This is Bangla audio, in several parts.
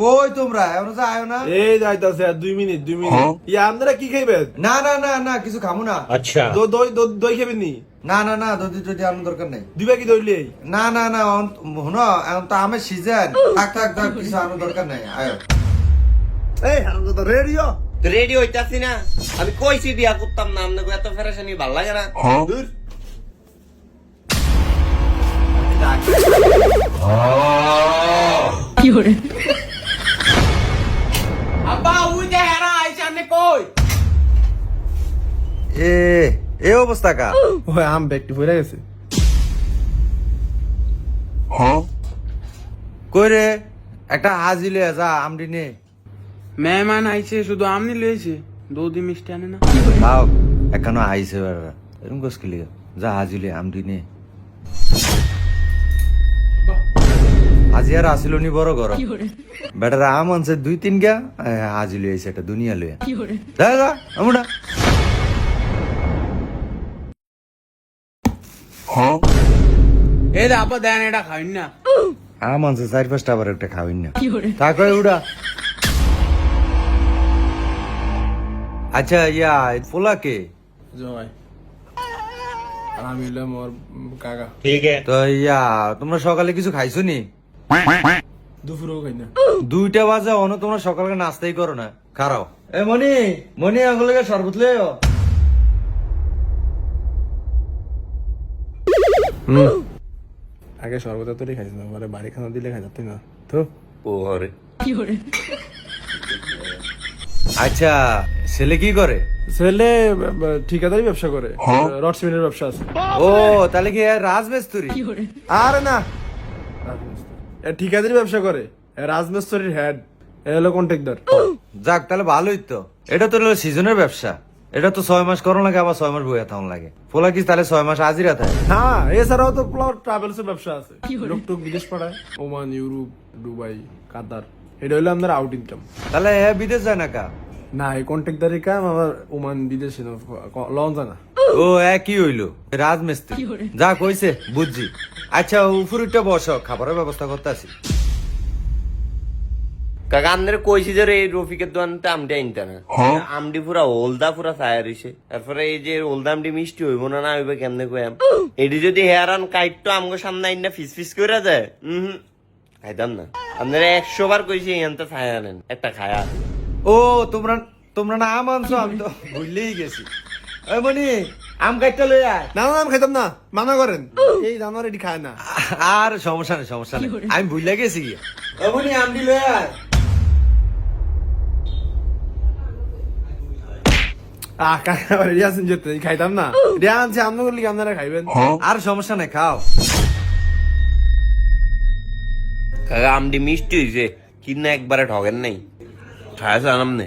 কই তোমরা? এখনও যে আয়ো না? এই যাইতাছে দুই মিনিট দুই মিনিট। ইয়া আপনারা কি খাইবেন? না না না না কিছু খামু না। দই দই দই- দই খাবেন নি? না না না দদি টদি আনার দরকার নেই। দিবা কি দইলে না না না শুন এখন তো আমের সিজন থাক থাক থাক কিছু আনার দরকার নেই। আয়ো। এই হারাম কথা রেডিও তো রেডি হইতাছি না। আমি কইছি বিয়া করতাম না আপনাকে এত ফেরাসানি ভালো লাগে না। দূর। আব্বা উই যে হেরা আইছে আপনি কই? এ এ অবস্থা কা ওই আম ব্যাগটি পড়ে গেছে। কই রে? একটা হাজি লয়ে যা আমডি নে। মেহমান আইছে শুধু আমনি লয়েছে দুধি মিষ্টি আনে না। খাও এখানো আইছে এরকম কস কি যা হাজি লয়ে আমডি নে। হাজি আর আসিল নি বড় গরম। বেটার আম আনছে দুই তিন গা। এ, হাজি লয়ে আইছে একটা দুনিয়া লয়ে যা যা আমরা এই দা আব্বা দেন এটা খাইন না। আম আনছে চার পাঁচটা আবার একটা খাওয়াই না। থাকো উড়া। আচ্ছা ইয়া পোলা কে? জয় আমি ওর কাকা। তো ইয়া তোমরা সকালে কিছু খাইছো নি? দুপুরেও খাই না। দুইটা বাজে অন তোমরা সকালে নাস্তাই করো না। খারাও। এ মনি মনি শরবত আগে খাইছি না পরে বাড়ি খানা দিলে খাই না। তো ও হরে আচ্ছা ছেলে কি করে? ছেলে ঠিকাদারি ব্যবসা করে। রড সিমেন্টের ব্যবসা আছে। ও তাহলে কি রাজমিস্ত্রি? আরে না ঠিকাদারি ব্যবসা করে। এ রাজমিস্ত্রির হেড এ হলো কন্ট্রাক্টর যাক তাহলে ভালোই তো। এটা তো হলো সিজনের ব্যবসা। এটা তো ছয় মাস করো লাগে আবার ছয় মাস বইয়া থাকুন লাগে। পোলা কি তাহলে ছয় মাস আজিরা থাকে হ্যাঁ এছাড়াও তো প্লট ট্রাভেলস এর ব্যবসা আছে। লোক টুক বিদেশ পাঠায়। Oman Europe Dubai Qatar. এটা হলো আপনার আউট ইনকাম তাহলে এ বিদেশ যায় না কা? না এই কন্ট্রাক্টারের কাম আবার ওমান বিদেশে লঞ্চ না। ও একই হইল? রাজমিস্ত্রি। যা কইছে বুঝছি। আচ্ছা উপরটা বস খাবারের ব্যবস্থা করতে আসি কাকা আপনার কইছি যে এই রফিকের দোকানতে আমডি আনতে না। আমডি পুরা ওলদা পুরা তারপরে এই যে ওলদা আমডি মিষ্টি হইব না না হইবে কেমনে কইয়াম? এটি যদি কাইটটো আমগো সামনে আইনা ফিস ফিস করে দেয় হুম খাইতাম না। আপনারা একশো বার কইছি এখানটা ছায়া আনেন। একটা খায়া। ও তোমরা তোমরা না আম আনছো আমি তো ভুললেই গেছি। ওই মনি আম কাটটা লই আয়। না না আমি খাইতাম না। মানা করেন এই জানোয়ার এটি খায় না। আর সমস্যা নেই সমস্যা নেই। আমি ভুলে গেছি গিয়া। ওই মনি আমটি লই আয়। আহ কাকা আবার যেতে খাইতাম না। এটি আনছে আমনা করলে কি আপনারা খাইবেন। আর সমস্যা নেই খাও। কাকা আমডি মিষ্টি হইছে। কিনা একবারে ঠগেন নাই। খায়া জানাম নে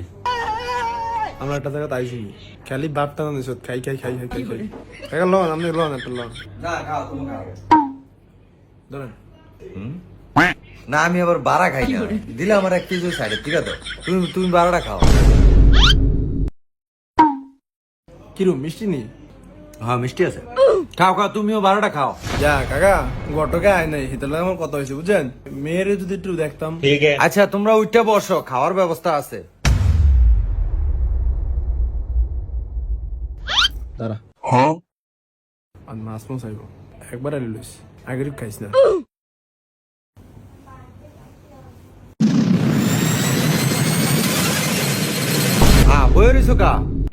আমরা একটা জায়গা তাই শুনি খালি বাপটা না নিছত খাই খাই খাই খাই খাই খাই। কাকা লন আপনি লন একটা লন। না খাও ধরেন। না আমি আবার বাড়া খাই না। দিলে আমার এক কেজি সাইডে ঠিক আছে? তুমি তুমি বারোটা খাও। কিরম মিষ্টি নি হ্যাঁ মিষ্টি আছে। খাও খাও তুমিও বারোটা খাও। যা কাকা গটকে আয় নাই। হিতালে আমার কথা হয়েছে বুঝছেন? মেয়েরে যদি একটু দেখতাম। আচ্ছা তোমরা উঠতে বসো খাওয়ার ব্যবস্থা আছে। দাঁড়া। আর মাছ মাছ আইব। একবার আলি লইস। আগের খাইস না। হ্যাঁ বই রইছো কা?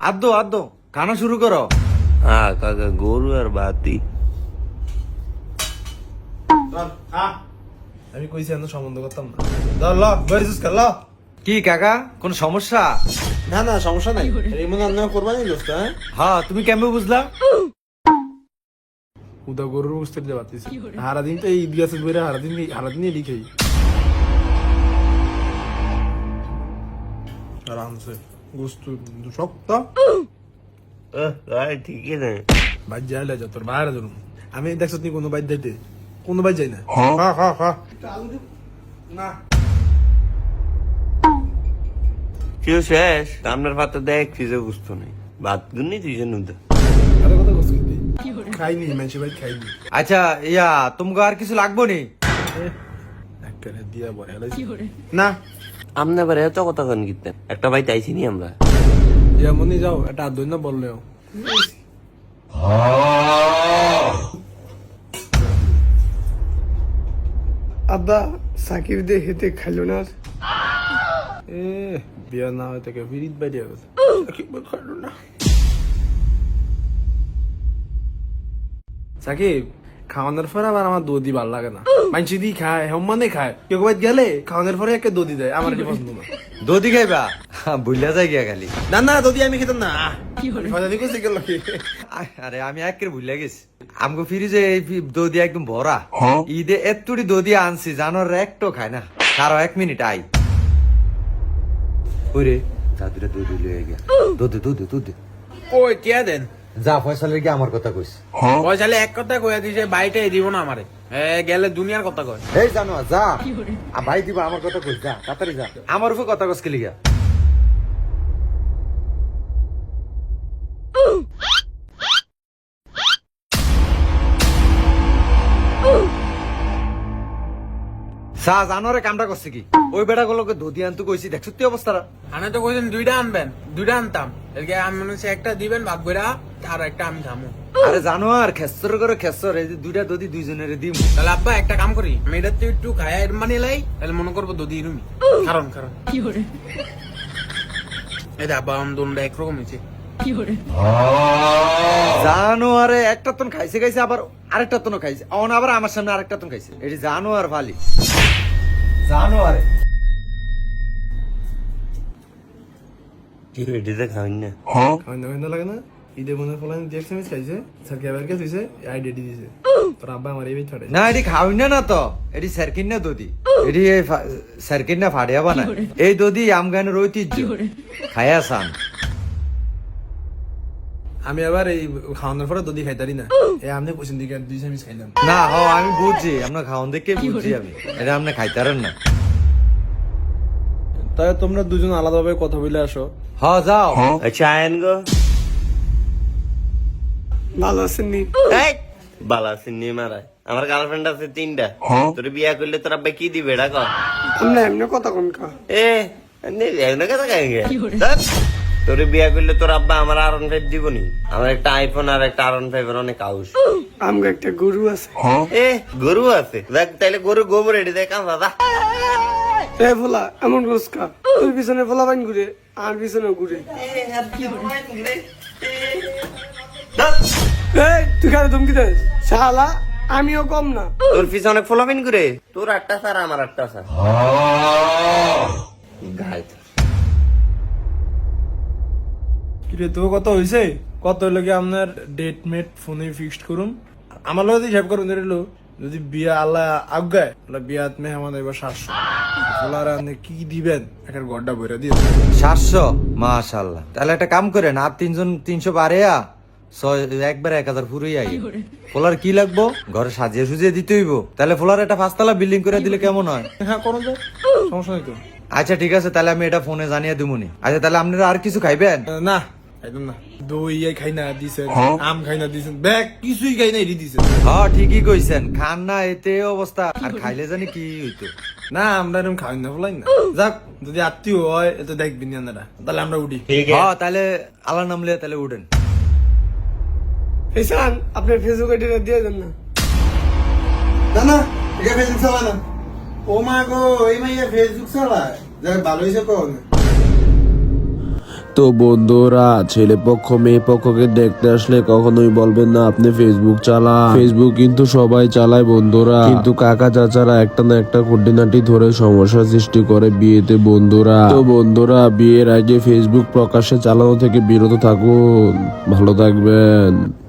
আদ্দো আদ্দো খানা শুরু করো। হ্যাঁ কাকা গরু আর বাতি। আমি কইছি এত সম্বন্ধ করতাম না। ধর ল বেরিস ল। কি কাকা? কোন সমস্যা? না না সমস্যা নাই। এই মনে রান্না করবানি দোস্ত হ্যাঁ? হ্যাঁ তুমি কেমন বুঝলা? উদা গরুর বুঝতে দিতে পারতেছি। সারাদিন তো এই ইতিহাসের বইরে সারাদিন সারাদিন লিখেই আরামসে গোস্তু শক্ত। ঠিকই না। যাইলে যা তোর বাইরে ধরুন আমি দেখছ তুই কোনো বাইর যাইতে কোনো বাইর যাই না? খা খা খা না। কেউ শেষ। আপনার পাতে দেখ ফিজে বুঝতো নেই। ভাত গুনি তুই তুই খাইনি মানুষের বাইর খাইনি। আচ্ছা ইয়া তোমাকে আর কিছু লাগবো নি। না। আমনে এবার এত কথা কেন কিনতেন একটা বাড়িতে আইসি নি আমরা। যেমনই যাও এটা আর দৈন্য বললেও আব্বা সাকিব দে হেতে খাইলো না আর। এ বিয়া না হয় থেকে বিরিত বাইরে গেছে সাকিব বল খাইলো না সাকিব খাওয়ানোর পরে আবার আমার দদি ভালো লাগে না দি খায় খায় কেউ কেউ গেলে খাওয়ানোর পরে একে দদি দেয় আমার এটি পছন্দ না দদি খাইবা বুঝলা যাই গিয়া খালি না না দদি আমি খেতাম না কি আরে আমি একের ভুলে গেছি আমগো ফ্রিজে এই দদি একদম ভরা ঈদে এতুটি দদি আনছি জানোর একটো খায় না কারও এক মিনিট আই ওরে দাদুরে দদি লয়ে গিয়া দুধ দুধ দুধ কই টিয়া দেন যা ফয়সালের কি আমার কথা কইস পয়সালে এক কথা কইয়া দিছে বাইটে দিব না আমারে এ গেলে দুনিয়ার কথা কয় এই জানো যা আ, ভাই দিব আমার কথা কইস যা তাড়াতাড়ি যা আমার উপর কথা কইস কেলি গিয়া সা জানোরে কামটা করছে কি? ওই বেটা গুলোকে দদি আনতে কইছি দেখ সত্যি অবস্থাটা আনে তো কইছেন দুইটা আনবেন দুইটা আনতাম। এদিকে আমি মনে হচ্ছে একটা দিবেন ভাগ কইরা আর একটা আমি খামু। আরে জানো আর খেসর করে খেসর এই যে দুইটা দদি দুইজনের দিম। তাহলে আব্বা একটা কাম করি আমি এটা তো একটু খায়া এর মানে লাই তাহলে মনে করব দুদি রুমি কারণ কারণ এই যে আব্বা আম দুনটা একরকম হয়েছে জানো আরে একটা তন খাইছে খাইছে আবার আরেকটা তন খাইছে। অন আবার আমার সামনে আরেকটা তন খাইছে। এটি ভালি জানো কি এটিতে খাওয়াই না? খাওয়ানো খাওয়ানো লাগে না? ঈদে মনে ফলান দিয়ে এক্সামিস খাইছে সাকিব আবার কে দিছে আই দিছে। তোর আব্বা আমার এই ছাড়ে না এটি খাওয়াই না না তো। এটি সার্কিন না দদি। এটি সার্কিন না ফাড়িয়া বানায়। এই দদি আমগানের ঐতিহ্য। খায়া সান আমি আবার এই খাওয়ানোর পরে দদি খাইতারি না। এই আমনে পছন্দ দিকে দুই চামিচ খাইলাম না হ আমি বুঝছি আপনার খাওয়ান দেখে বুঝছি আমি। এটা আপনি খাইতারেন না। তাই তোমরা দুজন আলাদাভাবে কথা বলে আসো। হ যাও। আচ্ছা আয়ন গো। ভালো আছেন নি? মারায় আমার গার্লফ্রেন্ড আছে তিনটা। তোর বিয়া করলে তোর আব্বা কি দিবে এটা কর আমরা এমনি কথা কোন কা। এ নে, এমনি কথা তোর বিয়া করলে তোর আব্বা আমার আরন ফাইভ দিব নি আমার একটা আইফোন আর একটা আরন ফাইভ এর অনেক আউস। আমগো একটা গরু আছে। এ গরু আছে? দেখ তাইলে গরু গোবর এটি দেখ দাদা এ ভোলা এমন গোসকা তোর পিছনে ভোলা বাইন ঘুরে আর পিছনে ঘুরে। এই তুই কারে ধমকি দেস? শালা আমিও কম না। তোর পিছনে অনেক ফলোপিন করে তোর আটটা স্যার আমার আটটা স্যার। গাই কিরে তো কত হইছে? কত হইল কি আপনার ডেট মেট ফোনে ফিক্সড করুন আমার লগে হিসাব করুন ধরিল যদি বিয়া আল্লাহ আজ্ঞায় তাহলে বিয়াত মেহমান এবার সাতশো। বলার আপনি কি দিবেন? একটা গড্ডা বইরা দিয়ে সাতশো? মাশাল্লাহ তাহলে একটা কাম করেন আর তিনজন তিনশো বারেয়া ছয় একবার এক হাজার ফুরই আই। ফোলার কি লাগবো? ঘরে সাজিয়ে সুজিয়ে দিতে হইব। তাহলে ফোলার একটা পাঁচতলা বিল্ডিং করে দিলে কেমন হয়? হ্যাঁ করুন তো। সমস্যা নেই তো। আচ্ছা ঠিক আছে তাহলে আমি এটা ফোনে জানিয়ে দিবনি আচ্ছা তাহলে আপনারা আর কিছু খাইবেন? না একদম না। দই খাই না দিছেন আম খাই না দিছেন ব্যাগ কিছুই খাই না এটি দিছেন হ্যাঁ ঠিকই কইছেন খান না এতে অবস্থা আর খাইলে জানি কি হইতো। না আমরা এরকম খাই না বলাই না। যাক যদি আত্মীয় হয় এত দেখবেন আপনারা তাহলে আমরা উঠি। হ্যাঁ তাহলে আল্লাহ নামলে তাহলে উঠেন। এসান আপনার ফেসবুক আইডিটা দিয়ে দেন না। না না এটা ফেসবুক চালা না। ও মা গো এই মাইয়া ফেসবুক চালায়। যাক ভালো হয়েছে কোন তো বন্ধুরা, ছেলে পক্ষ, মেয়ে পক্ষকে দেখতে আসলে কখনোই বলবেন না, আপনি ফেসবুক চালান। ফেসবুক কিন্তু সবাই চালায় বন্ধুরা। কিন্তু কাকা চাচারা একটা না একটা খুঁটিনাটি ধরে সমস্যা সৃষ্টি করে বিয়েতে বন্ধুরা। তো বন্ধুরা, বিয়ের আগে ফেসবুক প্রকাশ্যে চালানো থেকে বিরত থাকুন। ভালো থাকবেন।